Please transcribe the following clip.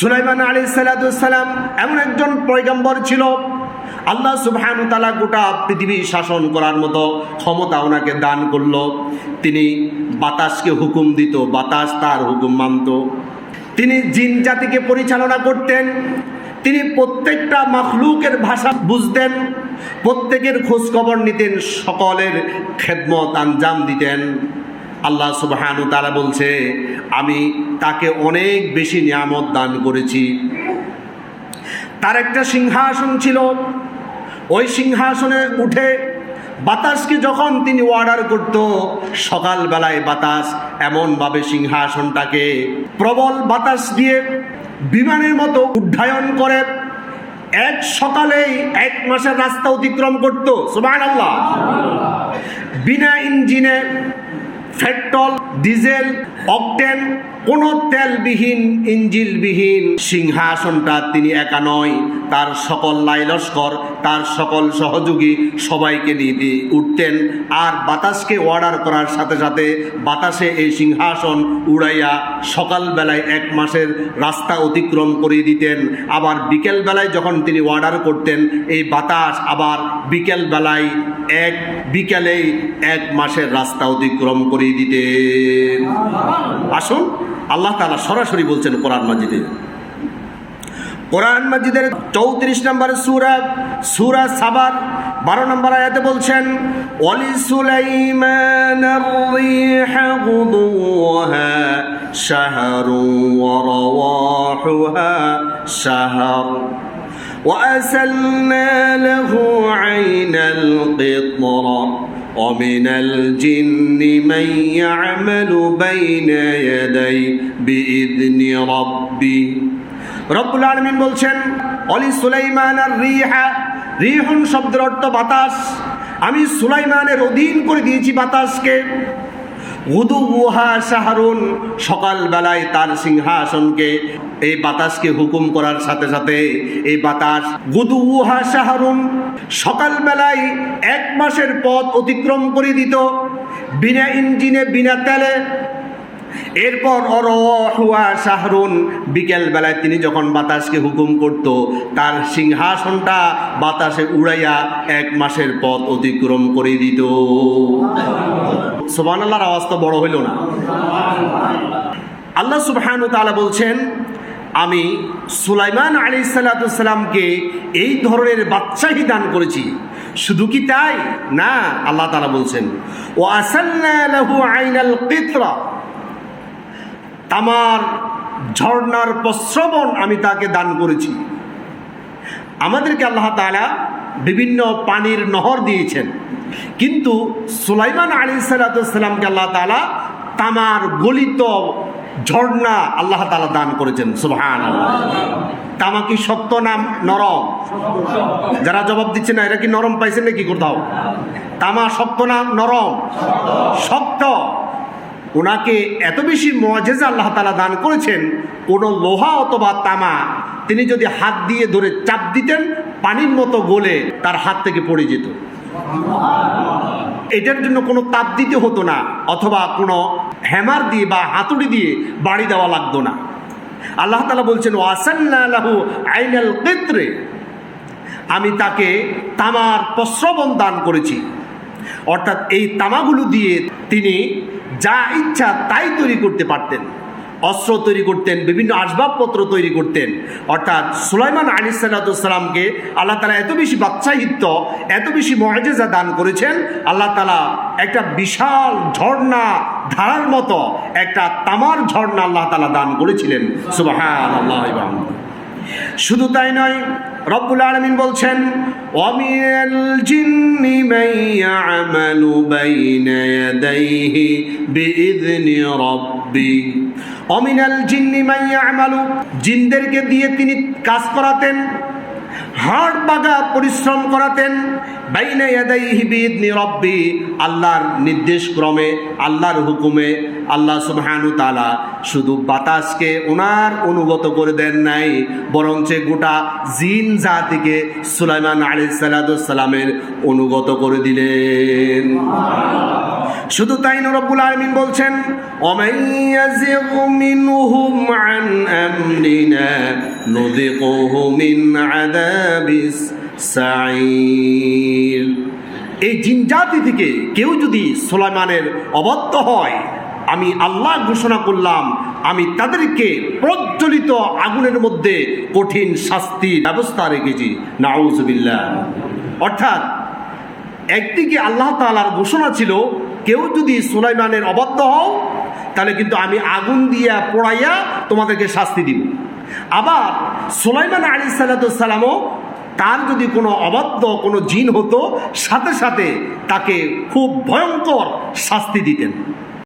সুলাইমান আলী সালাম এমন একজন পয়গম্বর ছিল। আল্লাহ সুবহানু তালা গোটা পৃথিবী শাসন করার মতো ক্ষমতা ওনাকে দান করল। তিনি বাতাসকে হুকুম দিত, বাতাস তার হুকুম মানত। তিনি জিন জাতিকে পরিচালনা করতেন। তিনি প্রত্যেকটা মখলুকের ভাষা বুঝতেন। প্রত্যেকের খোঁজখবর নিতেন, সকলের খেদমত আঞ্জাম দিতেন। আল্লাহ সুবহানু তারা বলছে, আমি তাকে অনেক বেশি নিয়ামত দান করেছি। তার একটা সিংহাসন ছিল। ওই সিংহাসনে উঠে বাতাসকে যখন তিনি অর্ডার করত, সকালবেলায় বাতাস এমনভাবে সিংহাসনটাকে প্রবল বাতাস দিয়ে বিমানের মতো উড্ডয়ন করে। এক সকালেই এক মাসের রাস্তা অতিক্রম করতো। সুবাহ আল্লাহ বিনা ইঞ্জিনে পেট্রোল, ডিজেল, অকটেন, কোনো তেলবিহীন, ইঞ্জিলবিহীন সিংহাসনটা তিনি একা নয়। তার সকল লাইলস্কর, তার সকল সহযোগী সবাইকে নিয়ে দিয়ে উঠতেন আর বাতাসকে অর্ডার করার সাথে সাথে বাতাসে এই সিংহাসন উড়াইয়া সকালবেলায় এক মাসের রাস্তা অতিক্রম করিয়ে দিতেন। আবার বিকেলবেলায় যখন তিনি অর্ডার করতেন, এই বাতাস আবার বিকেলবেলায় এক বিকালেই এক মাসের রাস্তা অতিক্রম করিয়ে দিতে। আসুন, আল্লাহ তালা সরাসরি বলছেন কোরআন মাজিদে। কোরআন মাজিদের চৌত্রিশ নম্বর সুরা সুরা সাবার, বারো নম্বর আয়াতে বলছেন অলি সুলাইমান শাহরু غدوها شهر ورواحها شهر وأسلنا له عين القطر ومن الجن من يعمل بين يدي بإذن ربي রব্বুল আলমিন বলছেন অলি সুলাইমান আর রিহা রিহুন শব্দের অর্থ বাতাস আমি সুলাইমানের অধীন করে দিয়েছি বাতাসকে উদু উহা সাহারুন সকালবেলায় তার সিংহাসনকে এই বাতাসকে হুকুম করার সাথে সাথে এই বাতাস গুদু উহা সাহারুন সকালবেলায় এক মাসের পথ অতিক্রম করে দিত। বিনা ইঞ্জিনে, বিনা তেলে। এরপর অরহুয়া শাহরুন বিকেল বেলায় তিনি যখন বাতাসকে হুকুম করত, তার সিংহাসনটা বাতাসে উড়াইয়া এক মাসের পথ অতিক্রম করে দিত। সোমান আল্লাহর আওয়াজ তো বড় হইল না। আল্লাহ সুবহানু তাআলা বলছেন আমি সুলাইমান আলী সাল্লাতুসাল্লামকে এই ধরনের বাদশাহী দান করেছি। শুধু কি তাই? না, আল্লাহ তালা বলছেন ও আসাল্লা আইনাল কিতরা। তামার ঝর্ণার প্রশ্রবণ আমি তাকে দান করেছি। আমাদেরকে আল্লাহ তাআলা বিভিন্ন পানির নহর দিয়েছেন। কিন্তু সুলাইমান আলী সাল্লাতামকে আল্লাহ তাআলা তামার গলিত ঝর্ণা আল্লাহ তালা দান করেছেন সুবহান তামা কি শক্ত নাম নরম? যারা জবাব দিচ্ছে না, এরা কি নরম পাইছেন নাকি কোথাও? তামা শক্ত না নরম? শক্ত। ওনাকে এত বেশি মজেজা আল্লাহ তালা দান করেছেন, কোনো লোহা অথবা তামা, তিনি যদি হাত দিয়ে ধরে চাপ দিতেন, পানির মতো গলে তার হাত থেকে পড়ে যেত। এটার জন্য কোনো তাপ দিতে হতো না, অথবা কোনো হ্যামার দিয়ে বা হাতুড়ি দিয়ে বাড়ি দেওয়া লাগতো না। আল্লাহ তালা বলছেন ওয়াসাল্লাহু আইনাল কেত্রে। আমি তাকে তামার প্রশ্রবণ দান করেছি। অর্থাৎ এই তামাগুলো দিয়ে তিনি যা ইচ্ছা তাই তৈরি করতে পারতেন। অস্ত্র তৈরি করতেন, বিভিন্ন আসবাবপত্র তৈরি করতেন। অর্থাৎ সুলাইমান আলী সাল্লাতামকে আল্লাহ তালা এত বেশি বাচ্চাহিত্য, এত বেশি মহাজেজা দান করেছেন, আল্লাহ তালা একটা বিশাল ঝর্ণা ধারার মতো, একটা তামার ঝর্ণা আল্লাহ তালা দান করেছিলেন। সুবাহ আল্লাহ শুধু তাই নয়, রব্বুল আলমিন বলছেন অমিনাল জিন্নি মাইয়া আমালু বাইনা ইয়াদাইহি বিইذনি রাব্বি। অমিনাল জিন্নি মাইয়া আমালু জিনদেরকে দিয়ে তিনি কাজ করাতেন হাড় বাগা পরিশ্রম করাতেন, বাইনা ইয়াদাইহি বিইذনি রাব্বি, আল্লাহর নির্দেশ ক্রমে, আল্লাহর হুকুমে আল্লাহ সুবহানু তালা শুধু বাতাসকে ওনার অনুগত করে দেন নাই, বরঞ্চ গোটা জিন জাতিকে সুলাইমান আলী সালামের অনুগত করে দিলেন। শুধু তাই না, রব্বুল আলমিন বলছেন এই জিনজাতি থেকে কেউ যদি সোলাইমানের অবদ্ধ হয় আমি আল্লাহ ঘোষণা করলাম, আমি তাদেরকে প্রজ্বলিত আগুনের মধ্যে কঠিন শাস্তির ব্যবস্থা রেখেছি। নাউজবিল্লাহ অর্থাৎ, একদিকে আল্লাহ তালার ঘোষণা ছিল, কেউ যদি সুলাইমানের অবদ্ধ হও, তাহলে কিন্তু আমি আগুন দিয়া পোড়াইয়া তোমাদেরকে শাস্তি দিব। আবার, সুলাইমান আলী সাল্লামও তার যদি কোনো অবাধ্য, কোনো জিন হতো, সাথে সাথে তাকে খুব ভয়ঙ্কর শাস্তি দিতেন।